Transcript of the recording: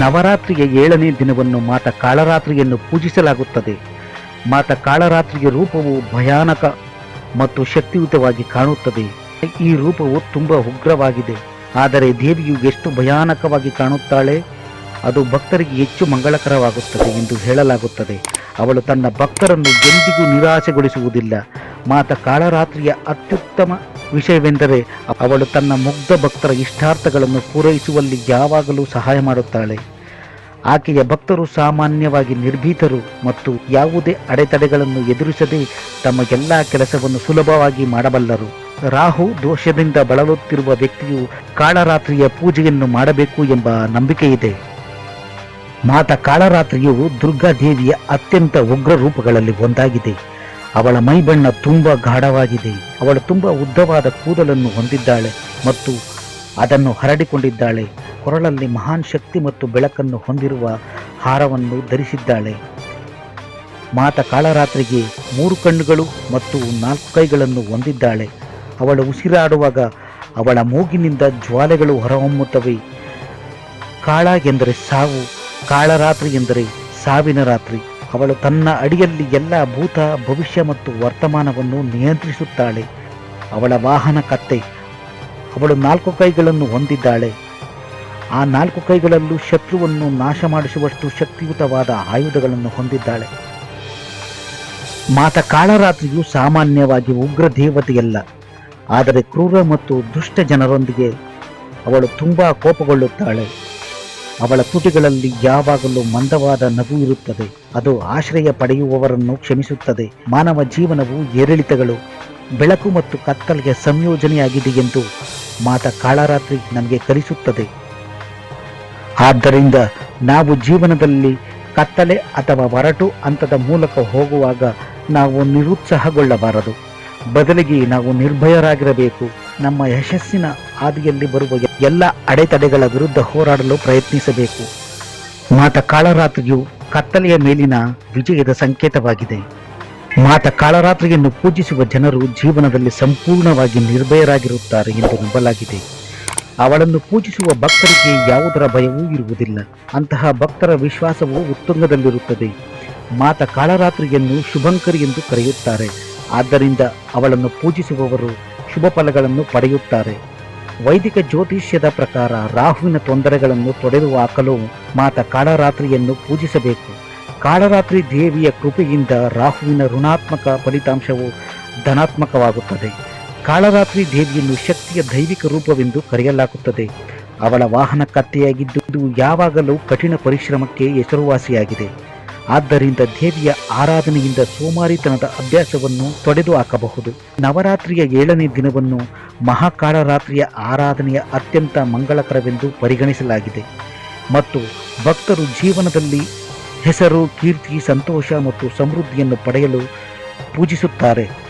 ನವರಾತ್ರಿಯ ಏಳನೇ ದಿನವನ್ನು ಮಾತ ಕಾಳರಾತ್ರಿಯನ್ನು ಪೂಜಿಸಲಾಗುತ್ತದೆ. ಮಾತ ಕಾಳರಾತ್ರಿಯ ರೂಪವು ಭಯಾನಕ ಮತ್ತು ಶಕ್ತಿಯುತವಾಗಿ ಕಾಣುತ್ತದೆ. ಈ ರೂಪವು ತುಂಬ ಉಗ್ರವಾಗಿದೆ. ಆದರೆ ದೇವಿಯು ಎಷ್ಟು ಭಯಾನಕವಾಗಿ ಕಾಣುತ್ತಾಳೆ, ಅದು ಭಕ್ತರಿಗೆ ಹೆಚ್ಚು ಮಂಗಳಕರವಾಗುತ್ತದೆ ಎಂದು ಹೇಳಲಾಗುತ್ತದೆ. ಅವಳು ತನ್ನ ಭಕ್ತರನ್ನು ಎಂದಿಗೂ ನಿರಾಸೆಗೊಳಿಸುವುದಿಲ್ಲ ಮಾತ ಕಾಳರಾತ್ರಿಯ ಅತ್ಯುತ್ತಮ ವಿಷಯವೆಂದರೆ ಅವಳು ತನ್ನ ಮುಗ್ಧ ಭಕ್ತರ ಇಷ್ಟಾರ್ಥಗಳನ್ನು ಪೂರೈಸುವಲ್ಲಿ ಯಾವಾಗಲೂ ಸಹಾಯ ಮಾಡುತ್ತಾಳೆ. ಆಕೆಯ ಭಕ್ತರು ಸಾಮಾನ್ಯವಾಗಿ ನಿರ್ಭೀತರು ಮತ್ತು ಯಾವುದೇ ಅಡೆತಡೆಗಳನ್ನು ಎದುರಿಸದೆ ತಮ್ಮ ಎಲ್ಲ ಕೆಲಸವನ್ನು ಸುಲಭವಾಗಿ ಮಾಡಬಲ್ಲರು. ರಾಹು ದೋಷದಿಂದ ಬಳಲುತ್ತಿರುವ ವ್ಯಕ್ತಿಯು ಕಾಳರಾತ್ರಿಯ ಪೂಜೆಯನ್ನು ಮಾಡಬೇಕು ಎಂಬ ನಂಬಿಕೆಯಿದೆ. ಮಾತ ಕಾಳರಾತ್ರಿಯು ದುರ್ಗಾದೇವಿಯ ಅತ್ಯಂತ ಉಗ್ರ ರೂಪಗಳಲ್ಲಿ ಒಂದಾಗಿದೆ. ಅವಳ ಮೈಬಣ್ಣ ತುಂಬ ಗಾಢವಾಗಿದೆ. ಅವಳು ತುಂಬ ಉದ್ದವಾದ ಕೂದಲನ್ನು ಹೊಂದಿದ್ದಾಳೆ ಮತ್ತು ಅದನ್ನು ಹರಡಿಕೊಂಡಿದ್ದಾಳೆ. ಕೊರಳಲ್ಲಿ ಮಹಾನ್ ಶಕ್ತಿ ಮತ್ತು ಬೆಳಕನ್ನು ಹೊಂದಿರುವ ಹಾರವನ್ನು ಧರಿಸಿದ್ದಾಳೆ. ಮಾತ ಕಾಳರಾತ್ರಿಗೆ ಮೂರು ಕಣ್ಣುಗಳು ಮತ್ತು ನಾಲ್ಕು ಕೈಗಳನ್ನು ಹೊಂದಿದ್ದಾಳೆ. ಅವಳು ಉಸಿರಾಡುವಾಗ ಅವಳ ಮೂಗಿನಿಂದ ಜ್ವಾಲೆಗಳು ಹೊರಹೊಮ್ಮುತ್ತವೆ. ಕಾಳ ಎಂದರೆ ಸಾವು ಕಾಳರಾತ್ರಿ ಎಂದರೆ ಸಾವಿನ ರಾತ್ರಿ. ಅವಳು ತನ್ನ ಅಡಿಯಲ್ಲಿ ಎಲ್ಲ ಭೂತ, ಭವಿಷ್ಯ ಮತ್ತು ವರ್ತಮಾನವನ್ನು ನಿಯಂತ್ರಿಸುತ್ತಾಳೆ. ಅವಳ ವಾಹನ ಕತ್ತೆ. ಅವಳು ನಾಲ್ಕು ಕೈಗಳನ್ನು ಹೊಂದಿದ್ದಾಳೆ. ಆ ನಾಲ್ಕು ಕೈಗಳಲ್ಲೂ ಶತ್ರುವನ್ನು ನಾಶ ಮಾಡಿಸುವಷ್ಟು ಶಕ್ತಿಯುತವಾದ ಆಯುಧಗಳನ್ನು ಹೊಂದಿದ್ದಾಳೆ. ಮಾತ ಕಾಳರಾತ್ರಿಯು ಸಾಮಾನ್ಯವಾಗಿ ಉಗ್ರ ದೇವತೆಯಲ್ಲ. ಆದರೆ ಕ್ರೂರ ಮತ್ತು ದುಷ್ಟ ಜನರೊಂದಿಗೆ ಅವಳು ತುಂಬಾ ಕೋಪಗೊಳ್ಳುತ್ತಾಳೆ. ಅವಳ ತುಟಿಗಳಲ್ಲಿ ಯಾವಾಗಲೂ ಮಂದವಾದ ನಗು ಇರುತ್ತದೆ. ಅದು ಆಶ್ರಯ ಪಡೆಯುವವರನ್ನು ಕ್ಷಮಿಸುತ್ತದೆ. ಮಾನವ ಜೀವನವು ಏರಿಳಿತಗಳು. ಬೆಳಕು ಮತ್ತು ಕತ್ತಲಿಗೆ ಸಂಯೋಜನೆಯಾಗಿದೆ ಎಂದು ಮಾತ ಕಾಳರಾತ್ರಿ ನಮಗೆ ಕಲಿಸುತ್ತದೆ. ಆದ್ದರಿಂದ ನಾವು ಜೀವನದಲ್ಲಿ ಕತ್ತಲೆ ಅಥವಾ ಒರಟು ಹಂತದ ಮೂಲಕ ಹೋಗುವಾಗ ನಾವು ನಿರುತ್ಸಾಹಗೊಳ್ಳಬಾರದು. ಬದಲಿಗೆ ನಾವು ನಿರ್ಭಯರಾಗಿರಬೇಕು. ನಮ್ಮ ಯಶಸ್ಸಿನ ಹಾದಿಯಲ್ಲಿ ಬರುವ ಎಲ್ಲ ಅಡೆತಡೆಗಳ ವಿರುದ್ಧ ಹೋರಾಡಲು ಪ್ರಯತ್ನಿಸಬೇಕು. ಮಾತ ಕಾಳರಾತ್ರಿಯು ಕತ್ತಲೆಯ ಮೇಲಿನ ವಿಜಯದ ಸಂಕೇತವಾಗಿದೆ. ಮಾತ ಕಾಳರಾತ್ರಿಯನ್ನು ಪೂಜಿಸುವ ಜನರು ಜೀವನದಲ್ಲಿ ಸಂಪೂರ್ಣವಾಗಿ ನಿರ್ಭಯರಾಗಿರುತ್ತಾರೆ ಎಂದು ನಂಬಲಾಗಿದೆ. ಅವಳನ್ನು ಪೂಜಿಸುವ ಭಕ್ತರಿಗೆ ಯಾವುದರ ಭಯವೂ ಇರುವುದಿಲ್ಲ. ಅಂತಹ ಭಕ್ತರ ವಿಶ್ವಾಸವು ಉತ್ತುಂಗದಲ್ಲಿರುತ್ತದೆ. ಮಾತ ಕಾಳರಾತ್ರಿಯನ್ನು ಶುಭಂಕರಿ ಎಂದು ಕರೆಯುತ್ತಾರೆ. ಆದ್ದರಿಂದ ಅವಳನ್ನು ಪೂಜಿಸುವವರು ಶುಭ ಫಲಗಳನ್ನು ಪಡೆಯುತ್ತಾರೆ. ವೈದಿಕ ಜ್ಯೋತಿಷ್ಯದ ಪ್ರಕಾರ ರಾಹುವಿನ ತೊಂದರೆಗಳನ್ನು ತೊಡೆದು ಹಾಕಲು ಮಾತ ಕಾಳರಾತ್ರಿಯನ್ನು ಪೂಜಿಸಬೇಕು. ಕಾಳರಾತ್ರಿ ದೇವಿಯ ಕೃಪೆಯಿಂದ ರಾಹುವಿನ ಋಣಾತ್ಮಕ ಫಲಿತಾಂಶವು ಧನಾತ್ಮಕವಾಗುತ್ತದೆ. ಕಾಳರಾತ್ರಿ ದೇವಿಯನ್ನು ಶಕ್ತಿಯ ದೈವಿಕ ರೂಪವೆಂದು ಕರೆಯಲಾಗುತ್ತದೆ. ಅವಳ ವಾಹನ ಕತ್ತೆಯಾಗಿದ್ದು ಯಾವಾಗಲೂ ಕಠಿಣ ಪರಿಶ್ರಮಕ್ಕೆ ಹೆಸರುವಾಸಿಯಾಗಿದೆ. ಆದ್ದರಿಂದ ದೇವಿಯ ಆರಾಧನೆಯಿಂದ ಸೋಮಾರಿತನದ ಅಭ್ಯಾಸವನ್ನು ತೊಡೆದು ಹಾಕಬಹುದು. ನವರಾತ್ರಿಯ ಏಳನೇ ದಿನವನ್ನು ಮಹಾಕಾಳರಾತ್ರಿಯ ಆರಾಧನೆಯ ಅತ್ಯಂತ ಮಂಗಳಕರವೆಂದು ಪರಿಗಣಿಸಲಾಗಿದೆ. ಮತ್ತು ಭಕ್ತರು ಜೀವನದಲ್ಲಿ ಹೆಸರು, ಕೀರ್ತಿ, ಸಂತೋಷ ಮತ್ತು ಸಮೃದ್ಧಿಯನ್ನು ಪಡೆಯಲು ಪೂಜಿಸುತ್ತಾರೆ.